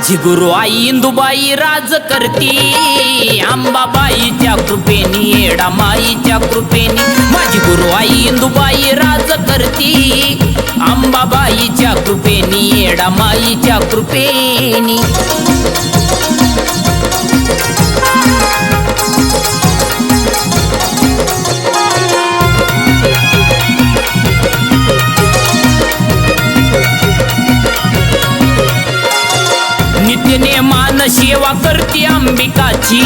माझी गुरु आई इंदुबाई राज करती. अंबाबाईच्या कृपेनी येडा माईच्या कृपेनी माझी गुरु आई इंदुबाई राज करती. अंबाबाईच्या कृपेनी येडा माईच्या कृपेनी. आई अंबिकाची.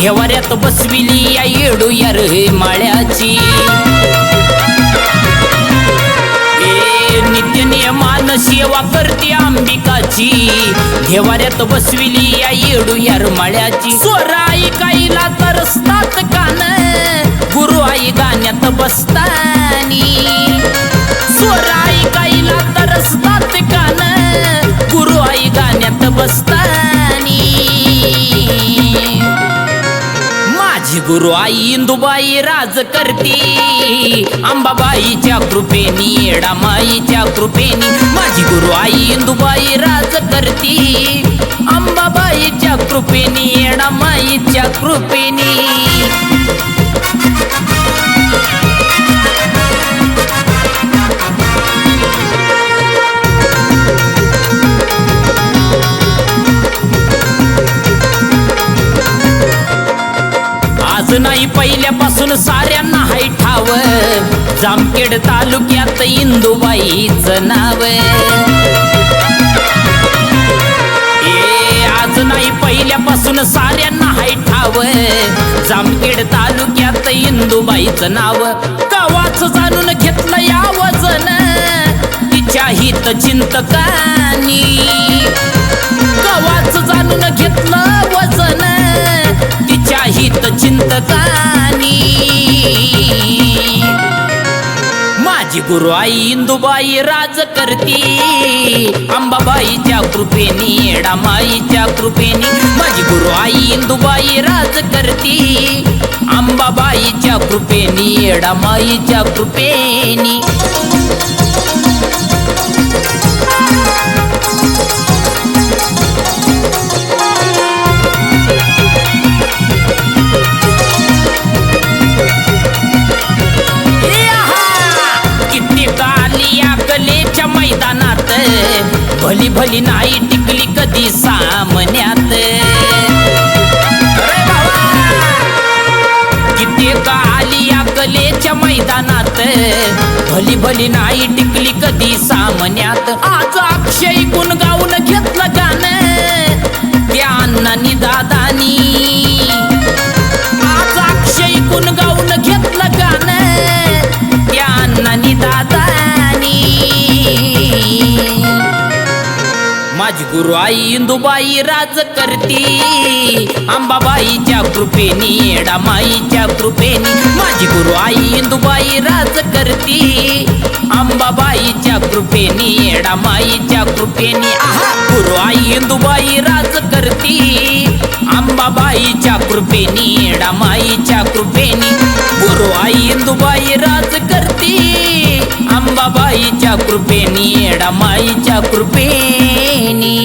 देवाऱ्यात बसविली या येडू यार माळ्याची. ए नित्य नेमान सेवा करते अंबिकाची. देवाऱ्यात बसविली या येडू यार माळ्याची. स्वराई काईला तरसतात कान. गुरु आई गाण्यात बसतात. माझी गुरु आई इंदुबाई राज करती. अंबाबाईच्या कृपेनी येडा माईच्या कृपेनी माझी गुरु आई इंदुबाई राज करती. अंबाबाईच्या कृपेनी येडा माईच्या कृपेनी. नाही पहिल्यापासून साऱ्यांना हाय ठाव जामखेड तालुक्यात इंदुबाईच नाव. ए आज नाही पहिल्यापासून साऱ्यांना हाय ठाव जामखेड तालुक्यात इंदुबाईचं नाव. कवाच जाणून घेतलं या वजन. तिच्या हित चिंतकानी. कवाच जाणून घेतलं वजन. तिच्या हित चिंतका माझी गुरु आई इंदुबाई राज करती. अंबाबाईच्या कृपेनी येडामाईच्या कृपेनी माझी गुरु आई इंदुबाई राज करती. अंबाबाईच्या कृपेनी येडामाईच्या कृपेनी. मैदानात भली भली नाही टिकली कधी सामन्यात. किती का आली या कलेच्या मैदानात. भली भली नाही टिकली कधी सामन्यात. आज अक्षय गुण गुरु आई इंदुबाई राज करती. अंबाबाईच्या कृपेनी येडामाईच्या कृपेनी माझी गुरु आई इंदुबाई राज करती. अंबाबाईच्या कृपेनी येडामाईच्या कृपेनी आहा गुरु आई इंदुबाई राज करती. अंबाबाईच्या कृपेनी येडामाईच्या कृपेनी गुरु आई इंदुबाई राज करती. अंबाबाईच्या कृपेनी येडा माईच्या कृपेनी